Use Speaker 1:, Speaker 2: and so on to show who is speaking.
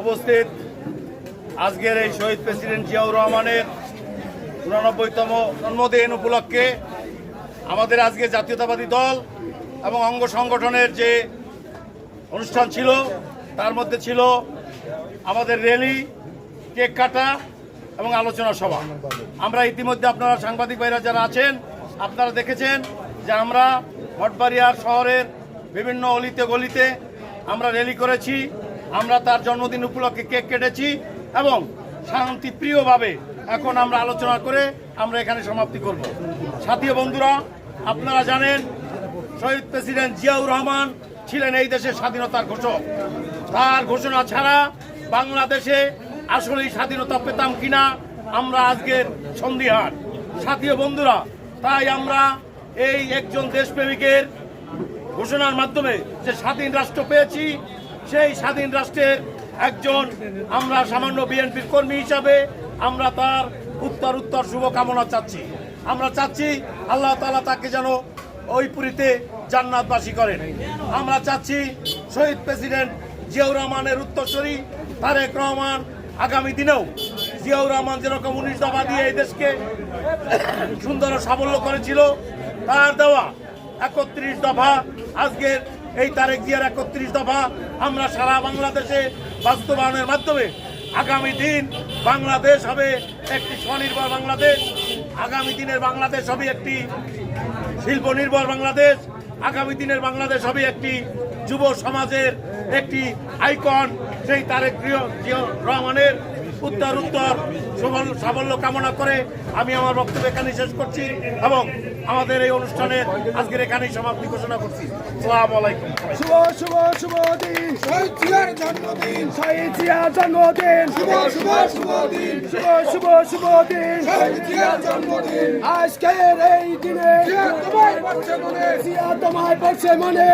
Speaker 1: উপস্থিত আজকের এই শহীদ প্রেসিডেন্ট জিয়াউর রহমানের চুরানব্বইতম জন্মদিন উপলক্ষে আমাদের আজকে জাতীয়তাবাদী দল এবং অঙ্গ সংগঠনের যে অনুষ্ঠান ছিল, তার মধ্যে ছিল আমাদের র্যালি, কেক কাটা এবং আলোচনা সভা। আমরা ইতিমধ্যে আপনারা সাংবাদিক ভাইরা যারা আছেন, আপনারা দেখেছেন যে আমরা ভটবাড়িয়ার শহরের বিভিন্ন অলিতে গলিতে আমরা র্যালি করেছি, আমরা তার জন্মদিন উপলক্ষে কেক কেটেছি এবং শান্তিপ্রিয়ভাবে এখন আমরা আলোচনা করে আমরা এখানে সমাপ্তি করব। সাথী বন্ধুরা, আপনারা জানেন শহীদ প্রেসিডেন্ট জিয়াউর রহমান ছিলেন এই দেশের স্বাধীনতার ঘোষক। তার ঘোষণা ছাড়া বাংলাদেশে আসলেই স্বাধীনতা পেতাম কিনা আমরা আজকের সন্দিহান। সাথী বন্ধুরা, তাই আমরা এই একজন দেশপ্রেমিকের ঘোষণার মাধ্যমে যে স্বাধীন রাষ্ট্র পেয়েছি, সেই স্বাধীন রাষ্ট্রের একজন আমরা সামান্য বিএনপির কর্মী হিসাবে আমরা তার উত্তর উত্তর শুভকামনা চাচ্ছি। আমরা চাচ্ছি আল্লাহ তালা তাকে যেন ওই পুরীতে জান্নাতবাসী করেন। আমরা চাচ্ছি শহীদ প্রেসিডেন্ট জিয়াউর রহমানের উত্তরসূরি তারেক রহমান আগামী দিনেও জিয়াউর রহমান যেরকম উনিশ দফা দিয়ে এই দেশকে সুন্দর সাফল্য করেছিল, তার দেওয়া একত্রিশ দফা। আজকের এই তারেক জিয়ার একত্রিশ দফা। আমরা সারা বাংলাদেশে বাস্তবায়নের মাধ্যমে আগামী দিন বাংলাদেশ হবে একটি স্বনির্ভর বাংলাদেশ। আগামী দিনের বাংলাদেশ হবে একটি শিল্প নির্ভর বাংলাদেশ। আগামী দিনের বাংলাদেশ হবে একটি যুব সমাজের একটি আইকন সেই তারেক রহমানের উত্তর উত্তর সফল- সাফল্য কামনা করে আমি আমার বক্তব্য এখানে শেষ করছি এবং আমাদের এই অনুষ্ঠানের আজকের এখানেই সমাপ্তি ঘোষণা করছি। সালাম আলাইকুম।
Speaker 2: শুভ শুভ শুভ দিন।
Speaker 3: জন্মদিন।
Speaker 2: জন্মদিন।
Speaker 3: শুভ শুভ শুভ দিন।
Speaker 2: শুভ শুভ শুভ দিন।
Speaker 3: জন্মদিন।
Speaker 2: আজকের এই দিনে
Speaker 3: জিয়া তোমায় পড়ছে মনে।
Speaker 2: পড়ছে মনে।